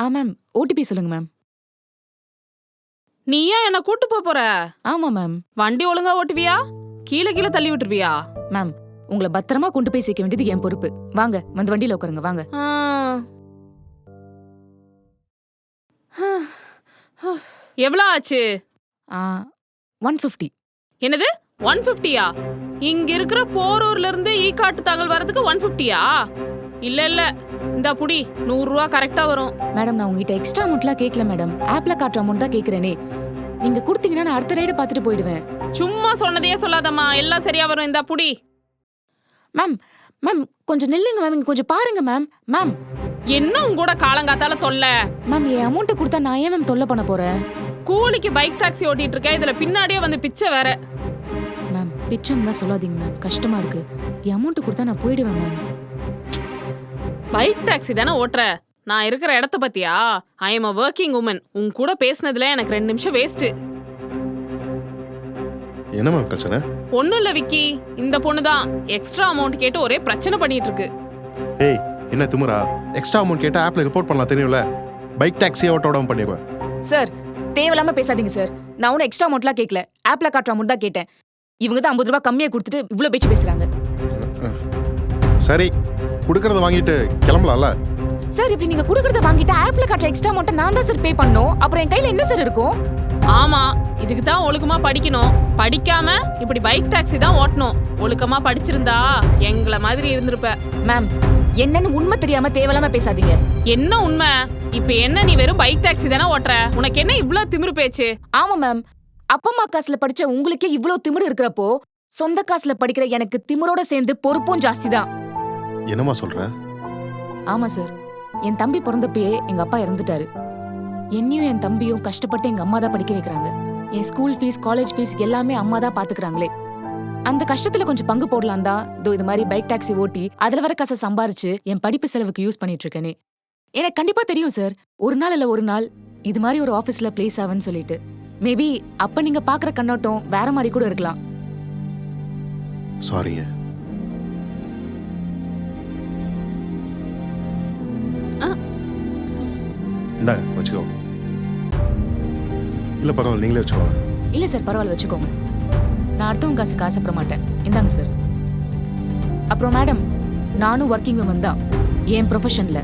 ஆ ma'am OTP சொல்லுங்க ma'am நீ ஏன் என்ன கூட்டு போப் போற? ஆமா மேம் வண்டி ஒழுங்கா ஓட்டுவியா? கீழே கீழே தள்ளி விட்டுருவியா? மேம் உங்களை பத்திரமா கொண்டு போய் சேர்க்க வேண்டியது என் பொறுப்பு. வாங்க வந்து வண்டியில உட்காருங்க வாங்க. ஆ. எவ்வளவு ஆச்சு? ஒன் ஃபிஃப்டி என்னது? ஒன் பிப்டியா இங்க இருக்கிற போரூர்ல இருந்து ஈ காட்டு தாங்கல் வரதுக்கு ஒன் பிப்டியா இல்ல இல்ல. இந்த புடி நூறு ரூபா கரெக்டா வரும். மேடம் நான் உங்ககிட்ட எக்ஸ்ட்ரா அமௌண்ட்லாம் கேட்கல மேடம். ஆப்ல காட்டுற அமௌண்ட் தான் கேட்கறேனே நீங்க கொடுத்தீங்கன்னா நான் அடுத்த ரைடு பார்த்துட்டு போயிடுவேன். சும்மா சொன்னதையே சொல்லாதம்மா. எல்லாம் சரியா வரும். இந்த புடி. மேம் மேம் கொஞ்சம் நில்லுங்க மேம் இங்க கொஞ்சம் பாருங்க மேம் மேம் என்ன உன் கூட காலங்காத்தால தொல்லை? மேம் என் அமௌண்ட்டை கொடுத்தா நான் ஏன் மேம் தொல்லை பண்ண போறேன்? கூலிக்கு பைக் டாக்ஸி ஓட்டிட்டு இருக்க இதுல பின்னாடியே வந்து பிச்சை வேற. மேம் பிச்சைன்னு தான் சொல்லாதீங்க மேம் கஷ்டமா இருக்கு. என் அமௌண்ட் கொடுத்தா நான் போயிடுவேன் மேம் பைக் டாக்ஸி தானே ஓட்டுற? நான் இருக்கிற இடத்த பத்தியா? I am a working woman உன் கூட பேசுனதுல எனக்கு ரெண்டு நிமிஷம் வேஸ்ட் என்ன மேம் பிரச்சனை ஒண்ணும் இல்ல விக்கி. இந்த பொண்ணு தான் எக்ஸ்ட்ரா அமௌண்ட் கேட்டு ஒரே பிரச்சனை பண்ணிட்டு இருக்கு ஏய் என்ன திமுறா? எக்ஸ்ட்ரா அமௌண்ட் கேட்டால் ஆப்பில் ரிப்போர்ட் பண்ணலாம் தெரியும்ல? பைக் டாக்ஸியை ஓட்ட விடாம பண்ணிடுவேன் சார் தேவையில்லாம பேசாதீங்க சார் நான் ஒன்றும் எக்ஸ்ட்ரா அமௌண்ட்லாம் கேட்கல ஆப்ல காட்டுற அமௌண்ட் தான் கேட்டேன். இவங்க தான் ஐம்பது ரூபாய் கம்மியா கொடுத்துட்டு இவ்வளோ பேச்சு பேசுறாங்க. சரி கொடுக்கறத வாங்கிட்டு கிளம்பலாம்ல? சார் இப்படி நீங்க கொடுக்கறத வாங்கிட்டு ஆப்ல காட்டுற எக்ஸ்ட்ரா அமௌண்ட்டை நான் தான் சார் பே பண்ணணும். அப்புறம் என் கையில என்ன சார் இருக்கும்? ஆமா இதுக்கு தான் ஒழுக்கமா படிக்கணும். படிக்காம இப்படி பைக் டாக்ஸி தான் ஓட்டணும். ஒழுக்கமா படிச்சிருந்தா எங்கள மாதிரி இருந்திருப்ப. மேம் என்னன்னு உண்மை தெரியாம தேவையில்லாம பேசாதீங்க. என்ன உண்மை? இப்ப என்ன நீ வெறும் பைக் டாக்ஸி தானே ஓட்டுற? உனக்கு என்ன இவ்ளோ திமிரு பேச்சு? ஆமா மேம் அப்பா அம்மா காசுல படிச்ச உங்களுக்கே இவ்ளோ திமிரு இருக்கிறப்போ சொந்த காசுல படிக்கிற எனக்கு திமிரோட சேர்ந்து பொறுப்பும் ஜாஸ்தி தான். என்னம்மா சொல்ற? ஆமா சார் என் தம்பி பிறந்தப்பயே எங்க அப்பா இறந்துட்டாரு. என்னையும் என் தம்பியும் கஷ்டப்பட்டு எங்க அம்மா தான் படிக்க வைக்கிறாங்க. என் ஸ்கூல் ஃபீஸ் காலேஜ் ஃபீஸ் எல்லாமே அம்மா தான் பாத்துக்கிறாங்களே. அந்த கஷ்டத்துல கொஞ்சம் பங்கு போடலாம் தான். இதோ இது மாதிரி பைக் டாக்ஸி ஓட்டி அதுல வர காசை சம்பாரிச்சு என் படிப்பு செலவுக்கு யூஸ் பண்ணிட்டு இருக்கேனே. எனக்கு கண்டிப்பா தெரியும் சார் ஒரு நாள் இல்ல ஒரு நாள் இது மாதிரி ஒரு ஆபீஸ்ல பிளேஸ் ஆகுன்னு சொல்லிட்டு. மேபி அப்ப நீங்க பாக்குற கண்ணோட்டம் வேற மாதிரி கூட இருக்கலாம். சாரிங்க இந்தாங்க வச்சுக்கோ. இல்லை பரவாயில்ல நீங்களே வச்சுக்கோங்க. இல்லை சார் பரவாயில்ல வச்சுக்கோங்க. நான் அடுத்தவங்க காசுக்கு ஆசைப்பட மாட்டேன் இந்தாங்க சார். அப்புறம் மேடம் நானும் ஒர்க்கிங் உமன் தான். என் ப்ரொஃபஷனில்